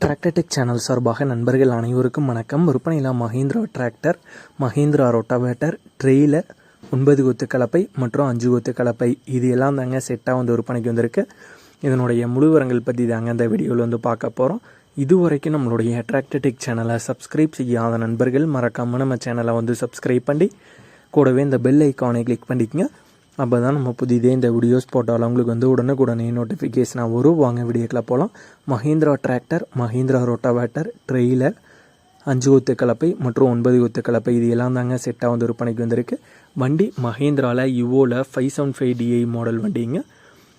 Tractor Tech channel சார்பாக நண்பர்கள் அனைவருக்கும் வணக்கம். விற்பனையில் Mahindra tractor Mahindra rotavator trailer ஒன்பது கொத்து கலப்பை மற்றும் அஞ்சு கொத்து கலப்பை. இது எல்லாம் தாங்க செட்டாக வந்து விற்பனைக்கு வந்திருக்கு. இதனுடைய முழுவரங்கள் பற்றி தாங்க இந்த வீடியோவில் வந்து பார்க்க போகிறோம் இதுவரைக்கும் நம்மளுடைய டிராக்டர்டெக் சேனலை சப்ஸ்கிரைப் செய்யாத நண்பர்கள் மறக்காமல் நம்ம சேனலை வந்து சப்ஸ்கிரைப் பண்ணி கூடவே இந்த பெல் ஐக்கானை கிளிக் பண்ணிக்கங்க. அப்போ தான் நம்ம புதிதே இந்த வீடியோஸ் போட்டாலும் உங்களுக்கு வந்து உடனுக்குடனே நோட்டிஃபிகேஷனாக வரும். வாங்க வீடியோக்கில் போகலாம் Mahindra tractor Mahindra rotavator trailer அஞ்சு கொத்து கலப்பை மற்றும் ஒன்பது கொத்து கலப்பை. இது எல்லாம் தாங்க செட்டாக வந்து விற்பனைக்கு வந்திருக்கு. வண்டி மஹேந்திராவில் யுவோவில் five seven five DI model வண்டிங்க.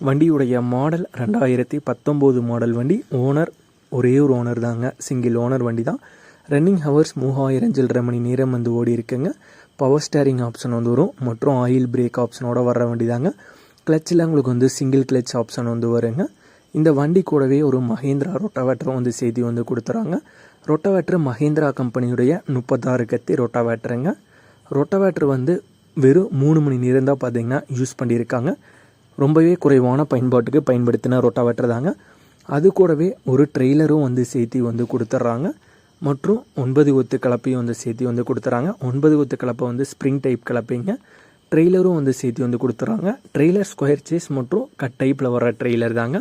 வண்டியுடைய மாடல் ரெண்டாயிரத்தி பத்தொம்போது மாடல் வண்டி. ஓனர் ஒரே ஒரு ஓனர் தாங்க. சிங்கிள் ஓனர் வண்டி தான் ரன்னிங் ஹவர்ஸ் மூவாயிரம் சில்லரை மணி நேரம் வந்து ஓடி இருக்குங்க பவர் ஸ்டேரிங் ஆப்ஷன் வந்து வரும். மற்றும் ஆயில் பிரேக் ஆப்ஷனோட வர வேண்டியதாங்க கிளச்சில் உங்களுக்கு வந்து சிங்கிள் கிளச் ஆப்ஷன் வந்து வருங்க. இந்த வண்டி கூடவே ஒரு மஹேந்திரா ரொட்டாவேட்டரும் வந்து செய்தி வந்து கொடுத்துறாங்க. ரொட்டாவேட்டர் மஹேந்திரா கம்பெனியுடைய முப்பத்தாறு கத்தி ரொட்டாவேட்டருங்க ரொட்டாவேட்டர் வந்து வெறும் மூணு மணி நேரம் தான் பார்த்தீங்கன்னா யூஸ் பண்ணியிருக்காங்க. ரொம்பவே குறைவான பயன்பாட்டுக்கு பயன்படுத்தின ரொட்டாவேட்டர் தாங்க. அது கூடவே ஒரு ட்ரெய்லரும் வந்து சேர்த்தி வந்து கொடுத்துட்றாங்க மற்றும் ஒன்பது கொத்து கலப்பையும் வந்து சேர்த்தி வந்து கொடுத்துறாங்க. ஒன்பது கொத்து கலப்பை வந்து ஸ்ப்ரிங் டைப் கலப்பைங்க. ட்ரெய்லரும் வந்து சேர்த்தி வந்து கொடுத்துறாங்க. ட்ரெய்லர் ஸ்கொயர் சேஸ் மற்றும் கட் டைப்பில் வர ட்ரெய்லர் தாங்க.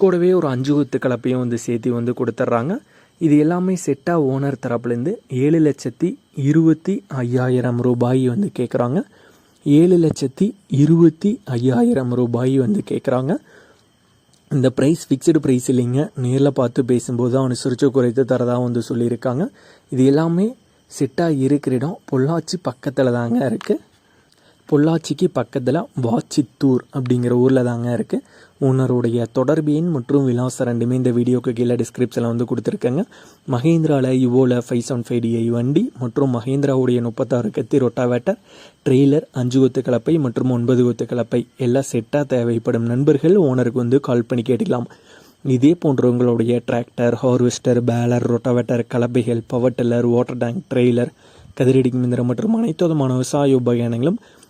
கூடவே ஒரு அஞ்சு கொத்து கலப்பையும் வந்து சேர்த்தி வந்து கொடுத்துட்றாங்க இது எல்லாமே செட்டாக ஓனர் தரப்புலேருந்து ஏழு லட்சத்தி இருபத்தி ஐயாயிரம் ரூபாய் வந்து கேட்குறாங்க ஏழு லட்சத்தி இருபத்தி ஐயாயிரம் ரூபாய் வந்து கேட்குறாங்க இந்த ப்ரைஸ் ஃபிக்ஸ்டு ப்ரைஸ் இல்லைங்க. நேரில் பார்த்து பேசும்போது தான் அனுசரித்து குறைத்து தரதாக வந்து சொல்லியிருக்காங்க. இது எல்லாமே செட்டாக இருக்கிற இடம் பொள்ளாச்சி பக்கத்தில் தாங்க இருக்குது பொள்ளாச்சிக்கு பக்கத்தில் வாச்சித்தூர் அப்படிங்கிற ஊரில் தாங்க இருக்குது ஓனருடைய தொடர்பு எண் மற்றும் விலாசம் ரெண்டுமே இந்த வீடியோக்கு கீழே டிஸ்கிரிப்ஷனில் வந்து கொடுத்துருக்கேங்க. மஹேந்திராவில் இவோவில் ஃபைவ் செவன் ஃபைவ் டிஐ வண்டி மற்றும் மஹேந்திராவுடைய முப்பத்தாறு கத்தி ரொட்டாவேட்டர் ட்ரெய்லர் அஞ்சு கொத்து கலப்பை மற்றும் ஒன்பது கொத்து கலப்பை. எல்லாம் செட்டாக தேவைப்படும் நண்பர்கள் ஓனருக்கு வந்து கால் பண்ணி கேட்டுக்கலாம். இதே போன்ற உங்களுடைய tractor harvester baler rotavator கலப்பைகள் power tiller water tank trailer கதிரடி மிந்திரம் மற்றும் அனைத்து விதமான விவசாய உபகரணங்களும்